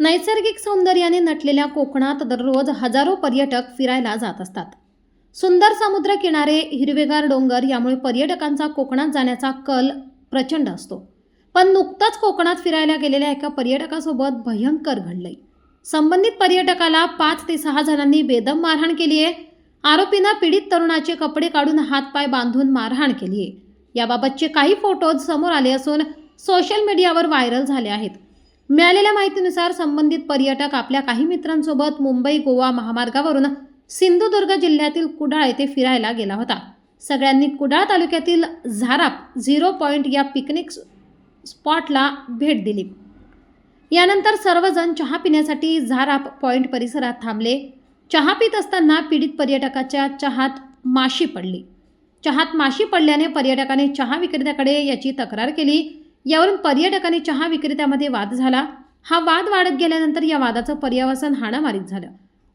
नैसर्गिक सौंदर्याने नटलेल्या कोकणात दररोज हजारो पर्यटक फिरायला जात असतात. सुंदर समुद्र किनारे हिरवेगार डोंगर यामुळे पर्यटकांचा कोकणात जाण्याचा कल प्रचंड असतो. पण नुकताच कोकणात फिरायला गेलेल्या एका पर्यटकासोबत भयंकर घडलंय. संबंधित पर्यटकाला पाच ते सहा जणांनी बेदम मारहाण केली आहे आरोपीनं पीडित तरुणाचे कपडे काढून हातपाय बांधून मारहाण केली आहे याबाबतचे काही फोटोज समोर आले असून सोशल मीडियावर व्हायरल झाले आहेत. मिळालेल्या माहितीनुसार संबंधित पर्यटक आपल्या काही मित्रांसोबत मुंबई गोवा महामार्गावरून सिंधुदुर्ग जिल्ह्यातील कुडाळ येथे फिरायला गेला होता. सगळ्यांनी कुडाळ तालुक्यातील झाराप झिरो पॉईंट या पिकनिक स्पॉटला भेट दिली. यानंतर सर्वजण चहा पिण्यासाठी झाराप पॉईंट परिसरात थांबले. चहा पित असताना पीडित पर्यटकाच्या चहात माशी पडली. चहात माशी पडल्याने पर्यटकाने चहा विक्रेत्याकडे याची तक्रार केली. यावरून पर्यटकाने चहा विक्रेत्यामध्ये वाद झाला. हा वाद वाढत गेल्यानंतर या वादाचं पर्यावसन हाणामारीत झालं.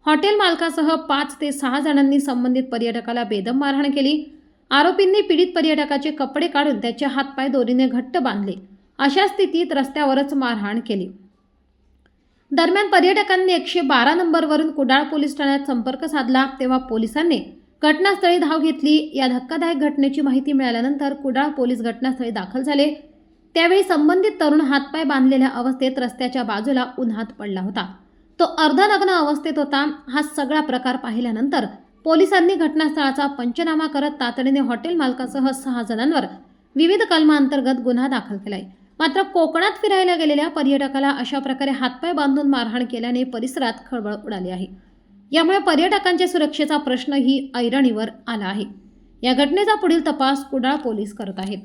हॉटेल मालकासह पाच ते सहा जणांनी संबंधित पर्यटकाला बेदम मारहाण केली. आरोपींनी पीडित पर्यटकाचे कपडे काढून त्याचे हातपाय दोरीने घट्ट बांधले. अशा स्थितीत रस्त्यावरच मारहाण केली. दरम्यान पर्यटकांनी एकशे बारा नंबरवरून कुडाळ पोलीस ठाण्यात संपर्क साधला. तेव्हा पोलिसांनी घटनास्थळी धाव घेतली. या धक्कादायक घटनेची माहिती मिळाल्यानंतर कुडाळ पोलीस घटनास्थळी दाखल झाले. त्यावेळी संबंधित तरुण हातपाय बांधलेल्या अवस्थेत रस्त्याच्या बाजूला उन्हात पडला होता. तो अर्धनग्न अवस्थेत होता हा सगळा प्रकार पाहिल्यानंतर पोलिसांनी घटनास्थळाचा पंचनामा करत तातडीने हॉटेल मालकासह सहा जणांवर विविध कलमांतर्गत गुन्हा दाखल केलाय. मात्र कोकणात फिरायला गेलेल्या पर्यटकाला अशा प्रकारे हातपाय बांधून मारहाण केल्याने परिसरात खळबळ उडाली आहे. यामुळे पर्यटकांच्या सुरक्षेचा प्रश्नही ऐरणीवर आला आहे. या घटनेचा पुढील तपास कुडाळ पोलीस करत आहेत.